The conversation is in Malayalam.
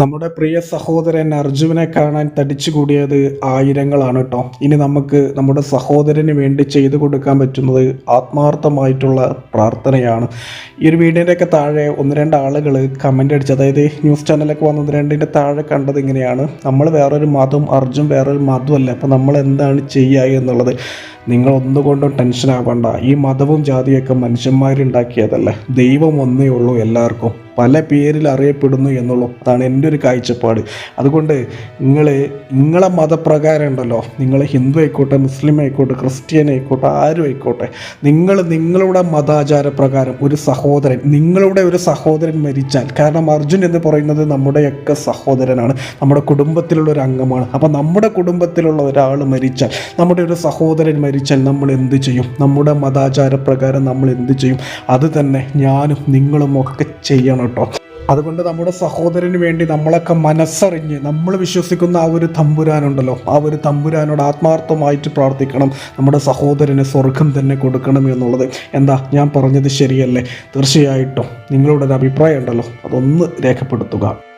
നമ്മുടെ പ്രിയ സഹോദരൻ അർജുനെ കാണാൻ തടിച്ചു കൂടിയത് ആയിരങ്ങളാണ് കേട്ടോ. ഇനി നമുക്ക് നമ്മുടെ സഹോദരന് വേണ്ടി ചെയ്തു കൊടുക്കാൻ പറ്റുന്നത് ആത്മാർത്ഥമായിട്ടുള്ള പ്രാർത്ഥനയാണ്. ഈ ഒരു വീഡിയോന്റെയൊക്കെ താഴെ ഒന്ന് രണ്ട് ആളുകൾ കമന്റ് അടിച്ച് അതായത് ന്യൂസ് ചാനലൊക്കെ വന്നത് രണ്ടിന്റെ താഴെ കണ്ടത് ഇങ്ങനെയാണ്. നമ്മൾ വേറൊരു മതം അർജുൻ വേറൊരു മതമല്ല അപ്പോൾ നമ്മൾ എന്താണ് ചെയ്യുക എന്നുള്ളത് നിങ്ങൾ ഒന്നുകൊണ്ടും ടെൻഷൻ ആവണ്ട. ഈ മതവും ജാതിയൊക്കെ മനുഷ്യന്മാരുണ്ടാക്കിയതല്ല. ദൈവം ഒന്നേ ഉള്ളൂ എല്ലാവർക്കും. പല പേരിൽ അറിയപ്പെടുന്നു എന്നുള്ളൂ അതാണ് എന്റെ ഒരു കാഴ്ചപ്പാട്. അതുകൊണ്ട് നിങ്ങൾ നിങ്ങളെ മതപ്രകാരം ഉണ്ടല്ലോ. നിങ്ങൾ ഹിന്ദു ആയിക്കോട്ടെ മുസ്ലിം ആയിക്കോട്ടെ ക്രിസ്ത്യൻ ആയിക്കോട്ടെ ആരും ആയിക്കോട്ടെ. നിങ്ങൾ നിങ്ങളുടെ മതാചാര പ്രകാരം ഒരു സഹോദരൻ നിങ്ങളുടെ ഒരു സഹോദരൻ മരിച്ചാൽ കാരണം അർജുൻ എന്ന് പറയുന്നത് നമ്മുടെയൊക്കെ സഹോദരനാണ്. നമ്മുടെ കുടുംബത്തിലുള്ള ഒരു അംഗമാണ്. അപ്പോൾ നമ്മുടെ കുടുംബത്തിലുള്ള ഒരാൾ മരിച്ചാൽ നമ്മുടെ ഒരു സഹോദരൻ മരിച്ചാൽ നമ്മൾ എന്ത് ചെയ്യും? നമ്മുടെ മതാചാര പ്രകാരം നമ്മൾ എന്ത് ചെയ്യും? അത് തന്നെ ഞാനും നിങ്ങളും ഒക്കെ ചെയ്യണം. കേട്ടോ. അതുകൊണ്ട് നമ്മുടെ സഹോദരന് വേണ്ടി നമ്മളൊക്കെ മനസ്സറിഞ്ഞ് നമ്മൾ വിശ്വസിക്കുന്ന ആ ഒരു തമ്പുരാനുണ്ടല്ലോ. ആ ഒരു തമ്പുരാനോട് ആത്മാർത്ഥമായിട്ട് പ്രാർത്ഥിക്കണം. നമ്മുടെ സഹോദരന് സ്വർഗം തന്നെ കൊടുക്കണം എന്നുള്ളത്. എന്താ ഞാൻ പറഞ്ഞത് ശരിയല്ലേ? തീർച്ചയായിട്ടും നിങ്ങളുടെ ഒരു അഭിപ്രായം ഉണ്ടല്ലോ. അതൊന്ന് രേഖപ്പെടുത്തുക.